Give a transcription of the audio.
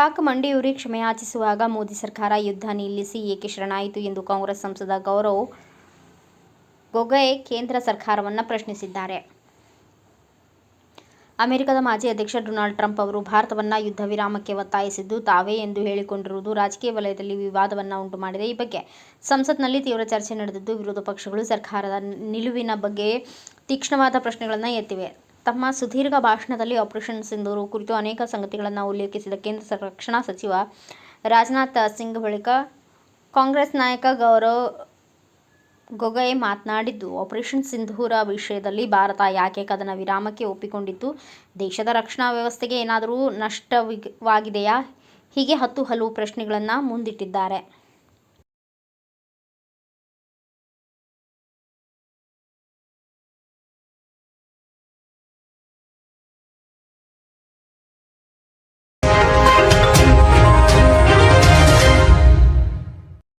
ಮಂಡಿಯೂರಿ ಕ್ಷಮೆಯಾಚಿಸುವಾಗ ಮೋದಿ ಸರ್ಕಾರ ಯುದ್ಧ ನಿಲ್ಲಿಸಿ ಏಕೆ ಶರಣಾಯಿತು ಎಂದು ಕಾಂಗ್ರೆಸ್ ಸಂಸದ ಗೌರವ್ ಗೊಗೊಯ್ ಕೇಂದ್ರ ಸರ್ಕಾರವನ್ನು ಪ್ರಶ್ನಿಸಿದ್ದಾರೆ. ಅಮೆರಿಕದ ಮಾಜಿ ಅಧ್ಯಕ್ಷ ಡೊನಾಲ್ಡ್ ಟ್ರಂಪ್ ಅವರು ಭಾರತವನ್ನು ಯುದ್ಧ ವಿರಾಮಕ್ಕೆ ಒತ್ತಾಯಿಸಿದ್ದು ತಾವೇ ಎಂದು ಹೇಳಿಕೊಂಡಿರುವುದು ರಾಜಕೀಯ ವಲಯದಲ್ಲಿ ವಿವಾದವನ್ನು ಉಂಟು ಮಾಡಿದೆ ಈ ಬಗ್ಗೆ ಸಂಸತ್ನಲ್ಲಿ ತೀವ್ರ ಚರ್ಚೆ ನಡೆದಿದ್ದು, ವಿರೋಧ ಪಕ್ಷಗಳು ಸರ್ಕಾರದ ನಿಲುವಿನ ಬಗ್ಗೆ ತೀಕ್ಷ್ಣವಾದ ಪ್ರಶ್ನೆಗಳನ್ನು ಎತ್ತಿವೆ. ತಮ್ಮ ಸುದೀರ್ಘ ಭಾಷಣದಲ್ಲಿ ಆಪರೇಷನ್ ಸಿಂಧೂರು ಕುರಿತು ಅನೇಕ ಸಂಗತಿಗಳನ್ನು ಉಲ್ಲೇಖಿಸಿದ ಕೇಂದ್ರ ರಕ್ಷಣಾ ಸಚಿವ ರಾಜನಾಥ್ ಸಿಂಗ್ ಬಳಿಕ ಕಾಂಗ್ರೆಸ್ ನಾಯಕ ಗೌರವ್ ಗೊಗೊಯ್ ಮಾತನಾಡಿದ್ದು, ಆಪರೇಷನ್ ಸಿಂಧೂರ ವಿಷಯದಲ್ಲಿ ಭಾರತ ಯಾಕೆ ಕದನ ವಿರಾಮಕ್ಕೆ ಒಪ್ಪಿಕೊಂಡಿತ್ತು ದೇಶದ ರಕ್ಷಣಾ ವ್ಯವಸ್ಥೆಗೆ ಏನಾದರೂ ನಷ್ಟವಾಗಿದೆಯಾ ಹೀಗೆ ಹತ್ತು ಹಲವು ಪ್ರಶ್ನೆಗಳನ್ನು ಮುಂದಿಟ್ಟಿದ್ದಾರೆ.